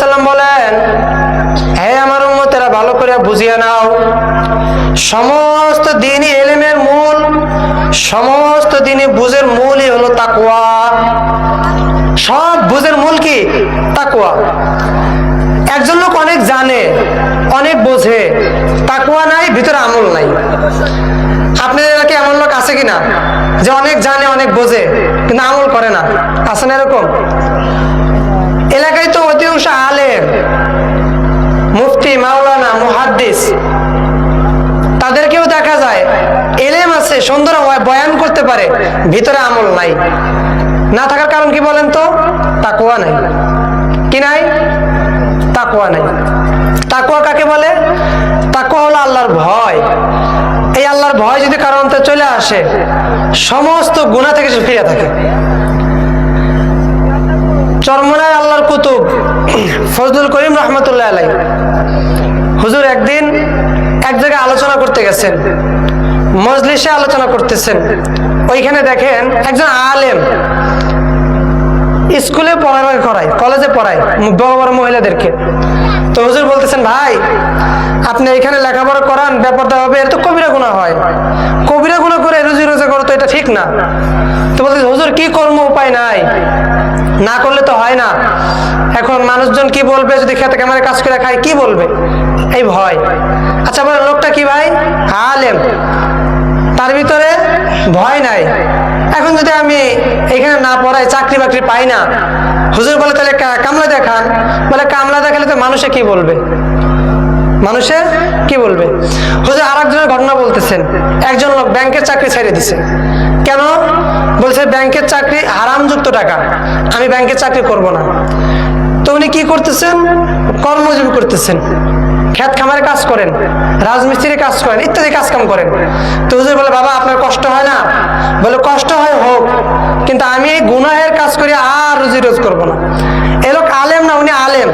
সাল্লাম বলেন, হে আমার উম্মতেরা, ভালো করে বুঝিয়ে নাও। সমস্ত দিনই এলেমের মূল, সমস্ত দিনই বুঝের মূলই হলো তাকওয়া। সব বুঝের মূল কি? তাকওয়া। একজন লোক অনেক জানে, অনেক বোঝে। তাকুয়া নাই, ভিতরে আমল নাই। আপনাদের এলাকায় এমন লোক আছে কিনা? যে অনেক জানে, অনেক বোঝে, কিন্তু আমল করে না। আছে না এরকম? এলাকায় তো অধিকাংশ আলেম, মুফতি, মাওলানা, মুহাদ্দিস, তাদেরকেও দেখা যায়, এলেম আছে, সুন্দর বয়ান করতে পারে, ভিতরে আমল নাই। না থাকার কারণ কি বলেন তো? তাকুয়া নাই। কি নাই? তাকুয়া নাই। তাকুয়া কাকে বলে? অন্তরে চলে আসে। সমস্ত গুণা থেকে সে ফিরে থাকে। চরমনায় আল্লাহর কুতুব, ফজলুল করিম রহমতুল্লাহ আলাই হুজুর একদিন এক জায়গায় আলোচনা করতে গেছেন। মজলিসে আলোচনা করতেছেন। ওইখানে দেখেন একজন আলেম স্কুলে পড়ালেখা করায় কলেজে পড়ায়, বড় বড় মহিলাদেরকে। তো হুজুর বলতেছেন, ভাই, আপনি এখানে লেখাপড়া করান, ব্যাপারটা হবে এর তো কবিরা গুণা হয়। না। তো বলতেছে হুজুর, কি কর্ম উপায় নাই? না করলে তো হয় না। এখন মানুষজন কি বলবে যদি খেতে ক্যামেরা কাজ করে খায়, কি বলবে? এই ভয়। আচ্ছা বলেন, লোকটা কি ভাই? আলেম। তার ভিতরে ভয় নাই। এখন যদি আমি এখানে না পড়াই, চাকরি বাকরি পাই না, হুজুর বলে, তাহলে কামলা দেখান। বলে, কামলা দেখালে তো মানুষে কি বলবে? মানুষে কি বলবে? হুজুর আর একজনের ঘটনা বলতেছেন। একজন লোক ব্যাংকের চাকরি ছেড়ে দিছে। কেন? বলছে, ব্যাংকের চাকরি হারামযুক্ত টাকা। আমি ব্যাংকের চাকরি করব না। তো উনি কি করতেছেন? কর্মজীবী করতেছেন। খেত খামারে কাজ করেন রাজমিস্ত্রি কাজ করেন, ইত্যাদি কাজ কাম করেন। তো হুজুর বলে, বাবা, আপনার কষ্ট হয় না? বলে, কষ্ট হয়, হোক। কিন্তু আমি এই গুনাহের কাজ করি, আর রুজি রোজ করব না। এ লোক আলেম না, উনি আলেম।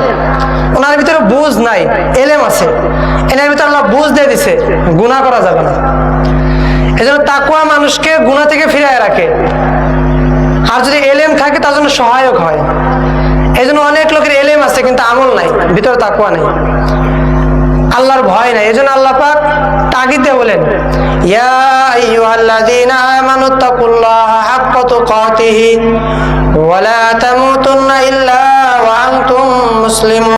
ওনার ভিতরে বুঝ নাই, এলেম আছে। এনার ভিতরে আল্লাহ বুঝ দিয়ে দিছে, গুনাহ করা যাবে না। এজন্য তাকুয়া মানুষকে গুনাহ থেকে ফিরিয়ে রাখে। আর যদি এলেম থাকে, তার জন্য সহায়ক হয়। এই জন্য অনেক লোকের এলেম আছে, কিন্তু আমল নাই, ভিতরে তাকুয়া নেই। আল্লাহর ভয় নাই, এজন্য আল্লাহ পাক তাগিদে বলেন, ইয়া আইয়ুহাল্লাযীনা আমানু তাকুল্লাহা হাক্কা তুকাতিহি ওয়া লা তামুতুন্না ইল্লা ওয়া আনতুম